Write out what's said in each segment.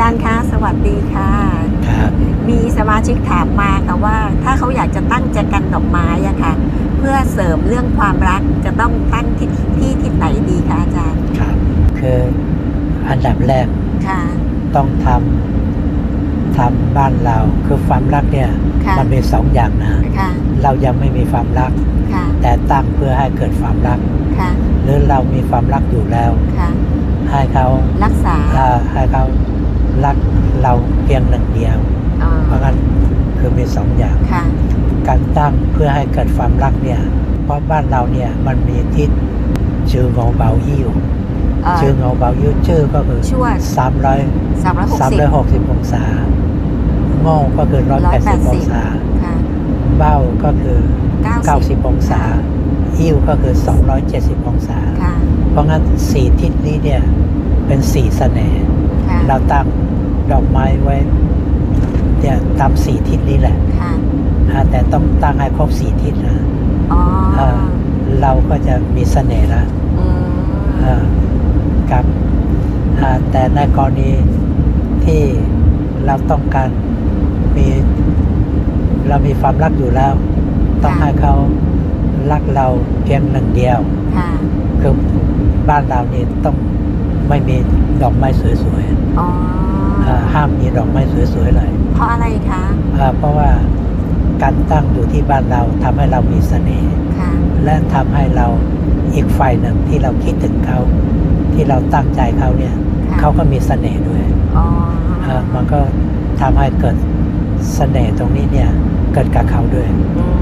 จารย์คะสวัสดีค่ะ ครับมีสมาชิกถามมาค่ะว่า ถ้าเขาอยากจะตั้งแจกันดอกไม้อะค่ะ เพื่อเสริมเรื่องความรักจะต้องตั้งที่ที่ที่ไหนดีคะอาจารย์ครับคืออันดับแรกค่ะต้องทำทำบ้านเรา คือความรักเนี่ย ค่ะมันมีสองอย่างนะ ค่ะเรายังไม่มีความรัก ค่ะแต่ตั้งเพื่อให้เกิดความรัก ค่ะหรือเรามีความรักอยู่แล้ว ค่ะให้เขารักษาเอ่อให้เขา รักเราเพียงหนึ่งเดียวอ่าเพราะงั้นคือมีสองอย่างค่ะการตั้งเพื่อให้เกิดความรักเนี่ย เพราะบ้านเราเนี่ยมันมีทิศชื่อเงาเบาอิ่วเอ่อชื่อเงาเบาอิ่วชื่อก็คือชั่วสามร้อยสามร้อยหกสามสิบร้อยหกสิบองศาโง่ก็คือร้อยแปดสิบ180องศาค่ะเบ้าก็คือเก้าเก้าสิสิบบองศาอิ่วก็คือสองร้อยเจ็ดสิบองศาค่ะเพราะงั้นสี่ทิศนี้เนี่ยเป็นสี่เสน่ห์ ค่ะเราตั้งดอกไม้ไว้เนี่ยตามสี่ทิศนี้แหละค่ะอ่าแต่ต้องตั้งให้ครบสี่ทิศนะอ๋อเอ่อเราก็จะมีเสน่ห์ละอืมเอ่อครับอ่าแต่ในกรณีที่เราต้องการมีเรามีความรักอยู่แล้ว ต้องให้เขารักเราเพียงหนึ่งเดียวค่ะคือบ้านเรานี่ต้อง ไม่มีดอกไม้สวยอ๋อๆอ่าห้ามมีดอกไม้สวยๆเลยเพราะอะไรคะอ่าเพราะว่าการตั้งอยู่ที่บ้านเราทำให้เรามีเสน่ห์ ค่ะและทำให้เราอีกฝ่ายหนึ่งที่เราคิดถึงเขา ที่เราตั้งใจเขาเนี่ยค่ะเขาก็มีเสน่ห์ด้วยอ๋อเอ่อมันก็ทำให้เกิดเสน่ห์ตรงนี้เนี่ยเกิดกับเขาด้วย อืม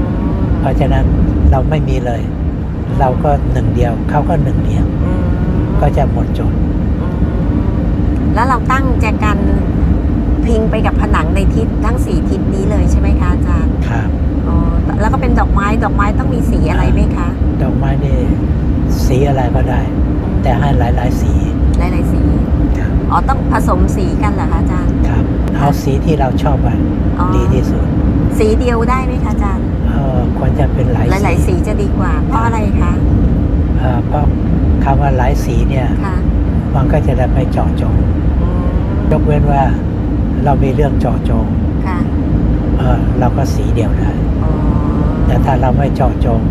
เพราะฉะนั้นเราไม่มีเลย เราก็หนึ่งเดียวเขาก็หนึ่งเดียว อืมก็จะหมดจดอืม แล้วเราตั้งแจกันพิงไปกับผนังในทิศทั้งสี่ทิศนี้เลยใช่ไหมคะอาจารย์ครับอ๋อแล้วก็เป็นดอกไม้ดอกไม้ต้องมีสีอะไรไหมคะ ดอกไม้นี่สีอะไรก็ได้ แต่ให้หลาย ๆ สี หลาย ๆ สีครับอ๋อต้องผสมสีกันเหรอคะอาจารย์ครับเอาสีที่เราชอบอะอ๋อดีที่สุด สีเดียวได้ไหมคะอาจารย์เออควรจะเป็นหลายหลาย ๆ สีจะดีกว่า เพราะอะไรคะเอ่อเพราะคำว่าหลายสีเนี่ยค่ะมันก็จะได้ไม่เจาะจงอืม ยกเว้นว่าเรามีเรื่องเจาะจงค่ะเออเราก็สีเดียวได้อ๋อแต่ถ้าเราไม่เจาะจง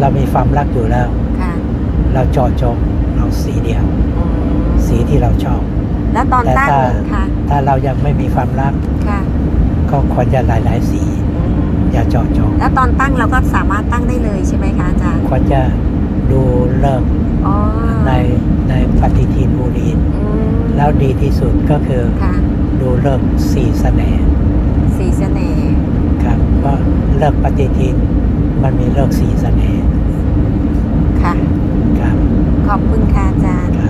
เรามีความรักอยู่แล้ว ค่ะเราเจาะจงเราสีเดียว อืมสีที่เราชอบ แล้วตอนแต่ตั้งถ้าค่ะถ้าเรายังไม่มีความรักค่ะก็ควรจะหลายๆสี อืมอย่าเจาะจงแล้วตอนตั้งเราก็สามารถตั้งได้เลยใช่ไหมคะอาจารย์ควรจะดูเลิกษ์อ๋อในในปฏิทินบูรีนอืม แล้วดีที่สุดก็คือค่ะดูเลิกษ์สี่เสน่ห์สีเสน่ห์ครับเพราะเลิกษ์ปฏิทินมันมีเลิกษ์สี่เสน่ห์ค่ะ ครับขอบคุณค่ะอาจารย์ ครับ